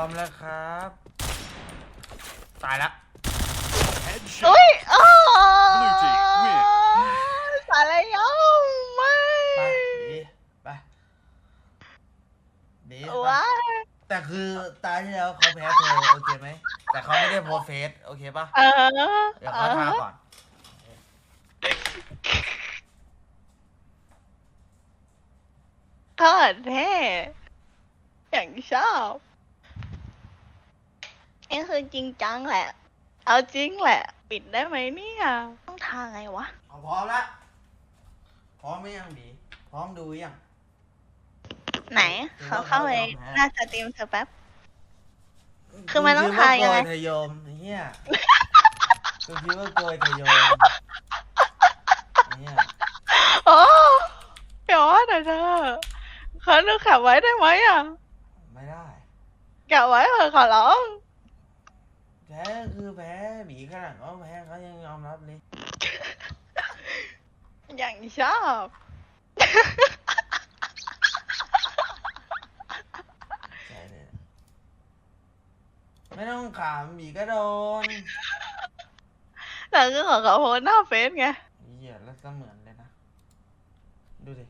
อมแล้วครับ ตายละ Headshot. อุ้ยโอ้ Blue team win. สารยมไม่ไปบีไปบีไปว้ายแต่คือตาที่แล้วเขาแพ้เธอโอเคไหม แต่เขาไม่ได้โพสเฟสโอเคปะเออเดี๋ยวเขาทาก่อน ทอดแท้อย่างชอบ นี่คือจริงจังแหละ เอาจริงแหละ ปิดได้ไหมเนี่ย ต้องทาไงวะ เอาพร้อมละพร้อมไหมยังบีพร้อมดูยัง ไหนถือเขาว่าเข้าไปเขายอมแพ้หน้าสตรีมเธอแป๊บ คือมันต้องทายยังไงกูคิดว่าโกเธอยอมเฮียกูคิดว่าโกยเธอยอมเฮียโอ้เดี๋ยวว่าแต่เธอเขาดูขับไว้ได้ไหมอะ ไม่ได้เก็บไว้เถอะขอร้อง แพ้คือแพ้บีขนาดว่าแพ้เขายังยอมรับเลย อย่างชอบ ใช่เลยไม่ต้องขำบีก็โดนแต่คือของเขาโพสต์หน้าเฟซไงเหี้ยแล้วเสมือนเลยนะ ดูดิ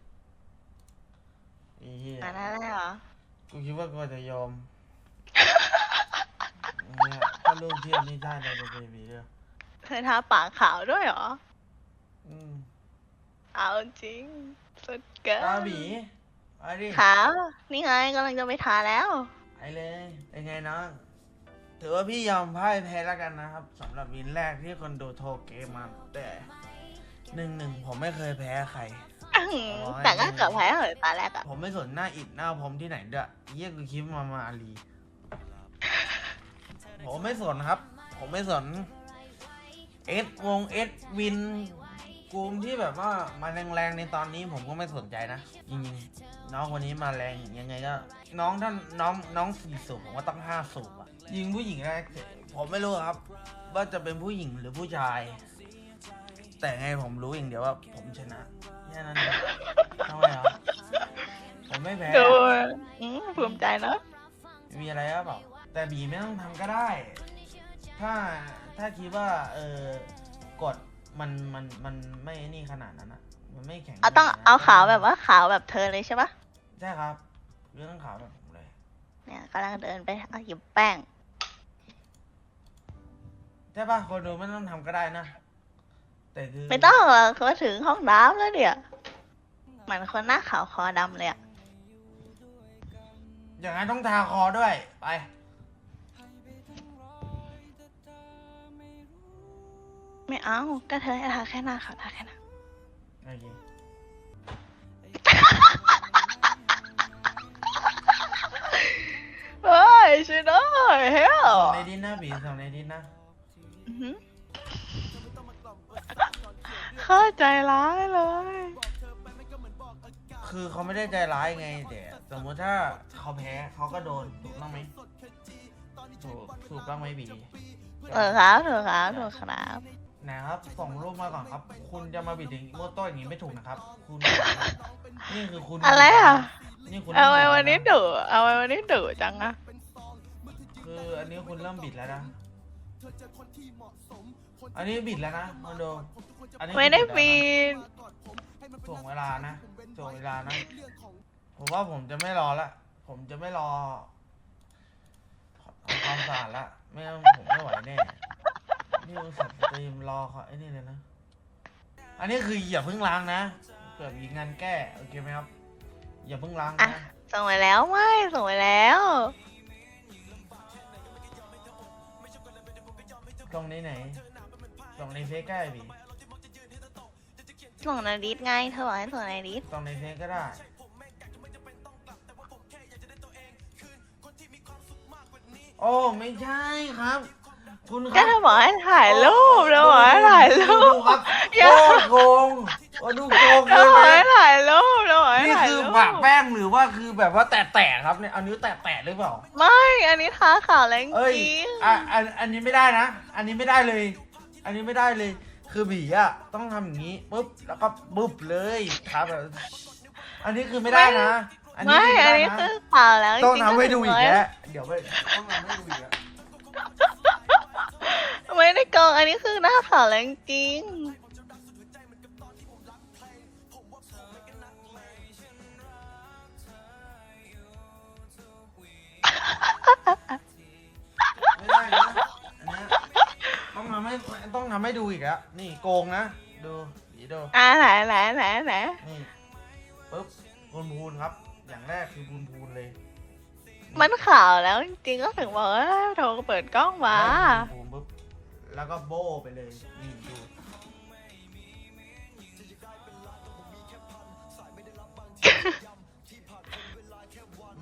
ไอ้เหี้ยอันนั้นเลยเหรอ กูคิดว่ากูจะยอมเนี่ยารูปเทียบนี่ได้เลยเบบีเด้อเธอทาปากขาวด้วยเหรอ อืมเอาจริง สุดเกินตาบีไปดิขาว นี่ไงกำลังจะไปทาแล้วไปเลยเป็นไงน้องถือว่าพี่ยอมพ่ายแพ้แล้วกันนะครับสำหรับวินแรกที่คนดูโทรเกมมาแต่หนึ่งหนึ่งผมไม่เคยแพ้ใคร แต่ก็เกือบแพ้เหยตาแรกอะผมไม่สนหน้าอิดหน้าผมที่ไหนเด้อเยี่ยกูคิดมามาอาลี ผมไม่สนครับ ผมไม่สนเอสวงเอสวินกลุ่มที่แบบว่ามาแรงๆในตอนนี้ผมก็ไม่สนใจนะจริงๆน้องคนนี้มาแรงยังไงก็น้องท่านน้องน้องสี่สูบผมว่าต้องห้าสูบอะยิงผู้หญิงแรกผมไม่รู้ครับ ว่าจะเป็นผู้หญิงหรือผู้ชาย แต่ไงผมรู้อย่างเดียวว่า ผมชนะแค่นั้นเองทำไมครับผมไม่แพ้ดูอืมภูมิใจเนอะมีอะไรหรือเปล่า แต่บีไม่ต้องทำก็ได้ ถ้าถ้าคิดว่า เออกดมันมันมันไม่นี่ขนาดนั้นอะมันไม่แข็งเอาต้องขนดนั้นเอาขาวแบบว่าขาวแบบเธอเลยใช่ปะใช่ครับ เรื่องขาวแบบผมเลย เนี่ยกำลังเดินไปเอาหยิบแป้งใช่ปะคนดูไม่ต้องทำก็ได้นะแต่คือไม่ต้องหรอกเขาถึงห้องน้ำแล้วเนี่ยเหมือนคนหน้าขาวคอดำเลยอะอย่างนั้นต้องทาคอด้วยไป ไม่เอาก็เธอให้ทาแค่หน้าขาวทาแค่หน้าโอเคเฮ้ยช่วยด้วยเฮ้ยส่งในดินนะบีส่งในดินนะอื้อหือเข้าใจร้ายเลย คือเขาไม่ได้ใจร้ายไงแต่สมมติถ้าเขาแพ้เขาก็โดนถูกต้องไหมถูกถูกต้องไหมบี เออครับถูกครับถูกครับ นะครับส่งรูปมาก่อนครับ คุณจะมาบิดอย่างโมโต้อย่างนี้ไม่ถูกนะครับ คุณ นี่คือคุณอะไรอะ นี่คุณเอาไว้ริ่มวันนี้บิดแล้วะดุเอาไว้วันนี้ดุจังอะคืออันนี้คุณเริ่มบิดแล้วนะอันนี้บิดแล้วนะมาดูอันนี้ไม่ได้คือปีแล้วนะถ่วงเวลานะถ่วงเวลานะผมว่าผมจะไม่รอละผมจะไม่รอทำความสะอาดละไม่งั้นผมไม่ไหวแน่ นี่อุตส่าห์สตรียมรอเขาไอ้นี่เลยนะ อันนี้คืออย่าเพิ่งล้างนะเกิดมีงานแก้โอเคไหมครับ อย่าเพิ่งล้างอะ นะส่งไปแล้วไม่ส่งไปแล้ว ตรงนี้ไหนตรงในเฟซก็ได้บีส่งในดิสไงเธอบอกให้ส่งในดิสตรงในเฟซก็ได้ โอ้ไม่ใช่ครับ คุณคก็รับเธอบอกให้ถ่ายรูปเธอบอกให้ถ่ายรูป ดูครับอย่า โคตรโกงโอ้ดูโกงเธเลอยบอกไหมให้ถ่ายรูปเธอบอกให้นี่ถ่ายคือรูปปากแป้งหรือว่าคือแบบว่าแตะๆครับเนี่ยเอานิ้วแตะๆหรือเปล่า ไม่ อันนี้ทาขาวแรงเอ้ยจริงอะอันอันนี้ไม่ได้นะ อันนี้ไม่ได้เลย อันนี้ไม่ได้เลย คือบีอะต้องทำอย่างนี้ปุ๊บแล้วก็ปุ๊บเลยครับแบบอันนี้คือไม่ได้นะ อัอันนี้ไม่กินอันได้นี้นะคือข่าวแล้วต้องจริงทำให้ดูอีกร้ยแล้วเดี๋ยวไปต้องทำให้ดูอีกแล้ว ไม่ได้โกงอันนี้คือหน้าข่าวแล้วจริง ไม่ได้นะอันเนี้ยต้องทำให้ต้องทำให้ดูอีกแล้วนี่โกงนะ ดูดีดู อ่าไหนไหนไหนไหนนี่ปุ๊บพูนพูนครับ อย่างแรกคือพูนพูนเลยมันข่าวแล้วจริงๆก็ถึงบอกว่าโทรเปิดกล้องมา พูนพูนปุ๊บ แล้วก็โบไปเลยนี่ดู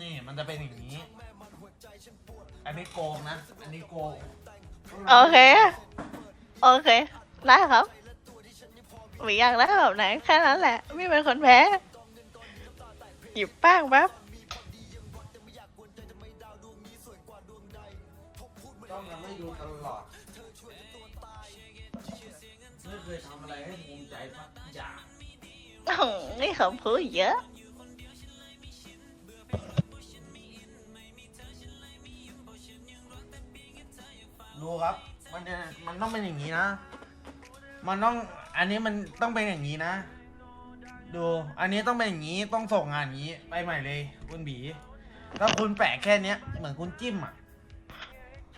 นี่มันจะเป็นอย่างนี้ อันนี้โกงนะ อันนี้โกงโอเค โอเค ได้ครับหมีอยากได้แบบไหนแค่นั้นแหละ ไม่เป็นคนแพ้ หยิบแป้งแป๊บต้องทำให้ดูตลอดไม่ เคยทำอะไรให้ภูมิใจสักอย่างอื้อนี่เขาพูดเยอะ ดูครับ มันจะมันต้องเป็นอย่างนี้นะ มันต้อง อันนี้มันต้องเป็นอย่างนี้นะ ดู อันนี้ต้องเป็นอย่างนี้ ต้องส่งงานอย่างนี้ ไปใหม่เลย คุณบีถ้าคุณแปะแค่เนี้ย เหมือนคุณจิ้มอะ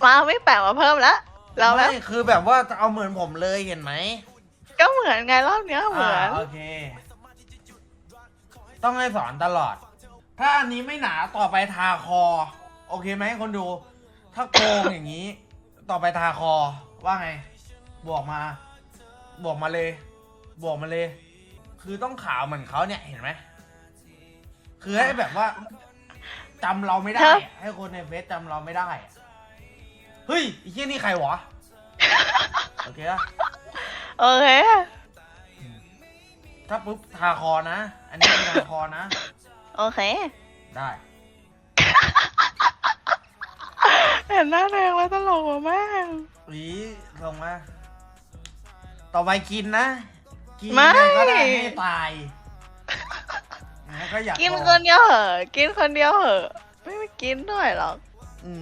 มาไม่แปลกมาเพิ่มละเราแล้วไม่ คือแบบว่าจะเอาเหมือนผมเลยเห็นไหม ก็เหมือนไงรอบเนี้ยเหมือนาโอเค ต้องให้สอนตลอด ถ้าอันนี้ไม่หนาต่อไปทาคอ โอเคไหมคนดู ถ้าโกง อย่างนี้ ต่อไปทาคอ ว่าไง บวกมา บวกมาเลย บวกมาเลย คือต้องขาวเหมือนเขาเนี่ยเห็นไหม คือให้แบบว่าจำเราไม่ได้อะให้คนในเฟซจำเราไม่ได้อะเฮ้ยไอ้เหี้ยนี่ใครวะ โอเคอะ โอเค ถ้าปุ๊บทาคอนะ อันนี้คือทาคอนะ โอเค ได้ เห็นหน้าแดงแล้วตลกว่ะแม่งหวีส่งมา ต่อไปกินนะ กินไม่ยังไงก็ได้ให้ตายงั้นก็อยากกินลองคนเดียวเหอะกินคนเดียวเหอะไม่ไปกินด้วยหรอก อื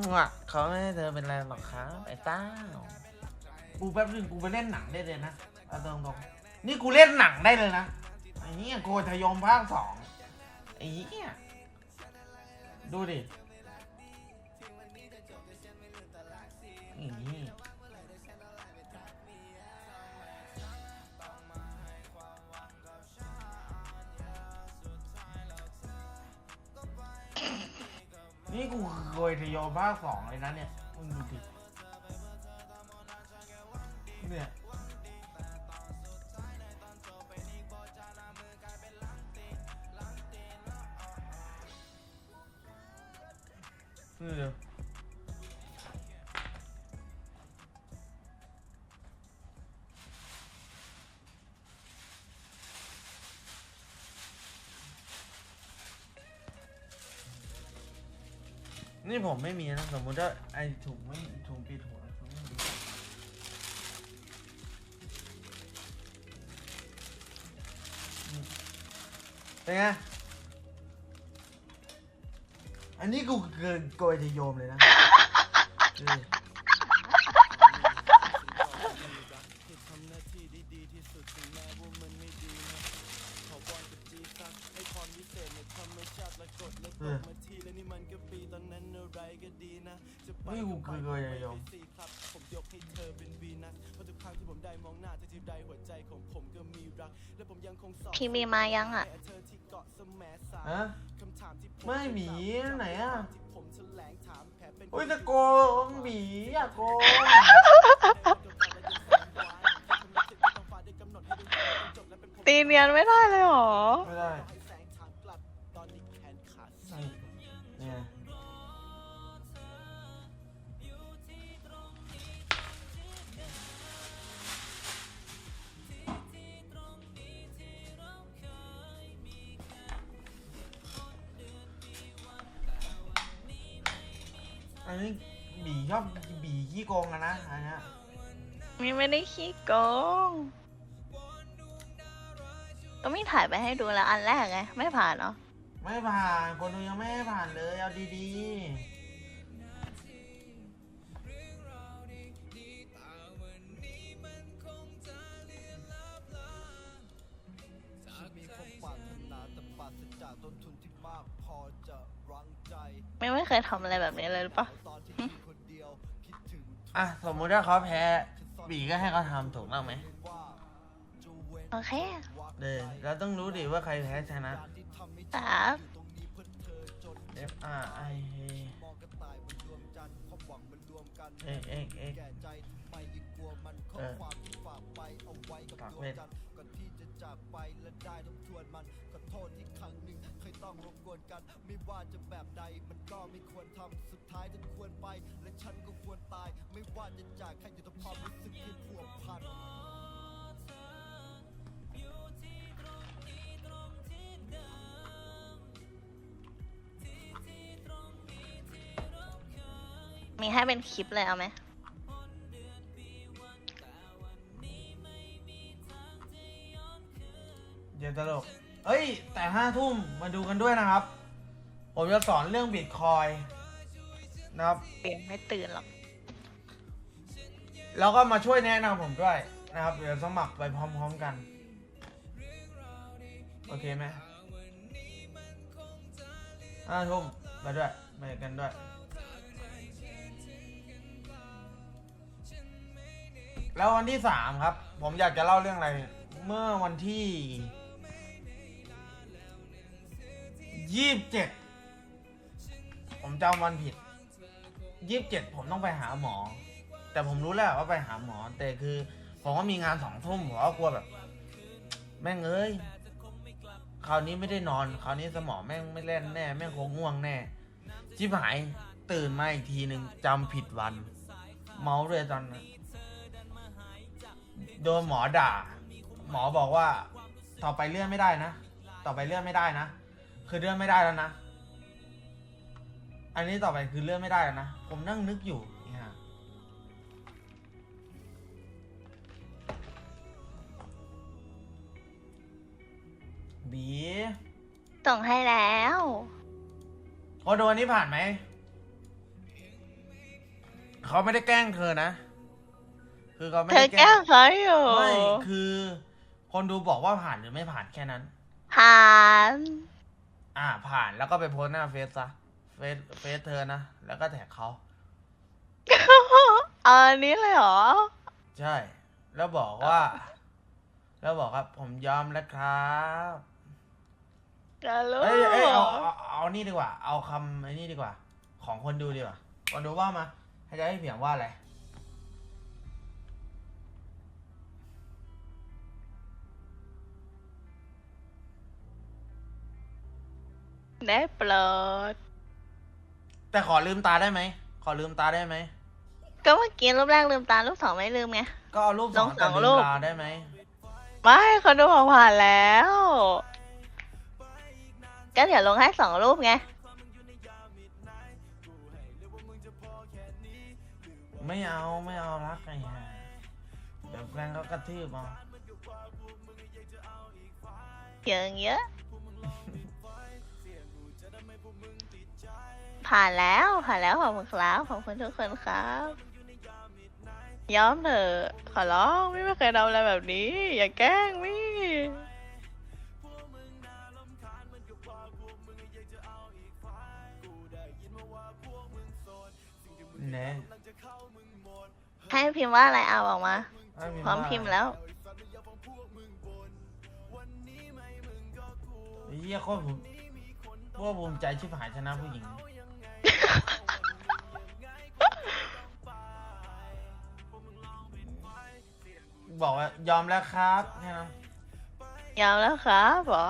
มอะเขาไม่ให้เธอเป็นไรหรอกครับไอ้ต้า กูแป๊บนึงกูไปเล่นหนังได้เลยนะเอาตรงๆนี่กูเล่นหนังได้เลยนะไอ้เหี้ยโกธยมภาคสองไอ้เหี้ยดูดินี่นี่กูเคยทยอยภาคสองเลยนะเนี่ยมึงดูดิ นี่ผมไม่มีนะสมมติว่าไอถุงไม่ถุงปิดหัวถุงไม่มีเป็นไง อันนี้กูเกินโกยทยมเลยนะ ที่มีมายังอะ ฮะไม่หมีไหนอะโอ้ยจะโกงหมีอะโกงตีเนียนไม่ได้เลยเหรอ ไม่ได้ อันนี้บีชอบบีขี้โกงอะนะอันเนี้ยมีไม่ได้ขี้โกง ก็มีถ่ายไปให้ดูแล้วอันแรกไง ไม่ผ่านเนาะไม่ผ่านคนดูยังไม่ให้ผ่านเลยเอาดีมีพบปรารถนาแต่ปราศจากต้นทุนที่มากพอจะรั้งใจ ไม่ไม่เคยทำอะไรแบบนี้เลยหรือปะ อะสมมุติถ้าเขาแพ้บีก็ให้เขาทำถูกต้องไหมว่าจะเว้นโอเคเลยเราต้องรู้ดิว่าใครแพ้ชนะการที่ทำให้ครับตรงนี้เพื่อเธอจน F R I A มองกระต่ายมันรวมกันความหวังมันรวมกันเอ็กเอ็กเอ็กแก่ใจทำไมยิ่งกลัวมันข้อเออความที่ฝากไปเอาไว้กับฝากดวเว้งน จันทร์ก่อนที่จะจากไปและได้ทบทวนมันขอโทษที่ครั้งหนึ่งเคยต้องรบกวนกัน ไม่ว่าจะแบบใดมันก็ไม่ควรทำสุดท้ายฉันควรไป และฉันก็ควรตาย ไม่ว่าจะจากใครอยู่ต่อความรู้สึกที่ผูกพันมีให้เป็นคลิปเลยเอาไหม เดี๋ยวตลก เอ้ย แต่ห้าทุ่มมาดูกันด้วยนะครับ ผมจะสอนเรื่องบิตคอยนะครับ เปลี่ยนไม่ตื่นหรอก แล้วก็มาช่วยแนะนำผมด้วยนะครับ เดี๋ยวสมัครไปพร้อมๆกัน โอเคไหมห้าทุ่มไปด้วยไปกันด้วย แล้ววันที่สามครับ ผมอยากจะเล่าเรื่องอะไร เมื่อวันที่ ยี่สิบเจ็ดผมจำวันผิดยี่สิบเจ็ดผมต้องไปหาหมอ แต่ผมรู้แล้วว่าไปหาหมอ แต่คือผมก็มีงานสองทุ่มผมก็กลัวแบบ แม่งเอ้ยคราวนี้ไม่ได้นอน คราวนี้สมองแม่งไม่เล่นแน่ แม่งคงง่วงแน่ชิบหายตื่นมาอีกทีหนึ่งจำผิดวัน เมาด้วยตอนนั้นโดนหมอด่า หมอบอกว่า ต่อไปเลื่อนไม่ได้นะ ต่อไปเลื่อนไม่ได้นะ คือเลื่อนไม่ได้แล้วนะ อันนี้ต่อไปคือเลื่อนไม่ได้แล้วนะ ผมนั่งนึกอยู่เนี่ยบีส่งให้แล้วพอโดนนี้ผ่านไหม เขาไม่ได้แกล้งเธอนะ คือเขาไม่เธอได้แกล้งเขาอยู่ไม่ คือ คนดูบอกว่าผ่านหรือไม่ผ่านแค่นั้น ผ่าน อ่าผ่านแล้วก็ไปโพสต์หน้าเฟซซะเฟซเฟซเธอนะ แล้วก็แท็กเขาเอาอันนี้เลยเหรอ ใช่ แล้วบอกว่า แล้วบอกครับ ผมยอมแล้วครับจะรู้เอ้ยเอ้ยเอาเอาเอานี่ดีกว่า เอาคำไอ้นี่ดีกว่า ของคนดูดีกว่าคนดูว่ามา ให้จะให้เพียงว่าอะไร ได้โปรดแต่ขอลืมตาได้ไหม ขอลืมตาได้ไหม ก็เมื่อกี้รูปแรกลืมตารูปสองไม่ลืมไง ก็เอารูปสองลองสแต่องลืรูมปตาได้ไหมไม่คนดูบอกผ่านแล้ว ก็เดี๋ยวลงให้สองรูปไง ไม่เอาไม่เอารักไงฮะเดี๋ยวแฟนเขากระทืบเอาเยอะเยอะ ผ่านแล้วผ่านแล้วขอบคุณครับขอบคุณทุกคนครับยอมเถอะขอร้องไม่เคยทำอะไรแบบนี้ อย่าแกล้งมี่แน่ให้พิมพ์ว่าอะไรเอาออกมาให้พร้อมพิมพ์แล้วไอ้เหี้ยโคตรผมพวกภูมิใจชิบหายชนะผู้หญิง บอกว่ายอมแล้วครับแค่นั้นยอมแล้วครับหรอ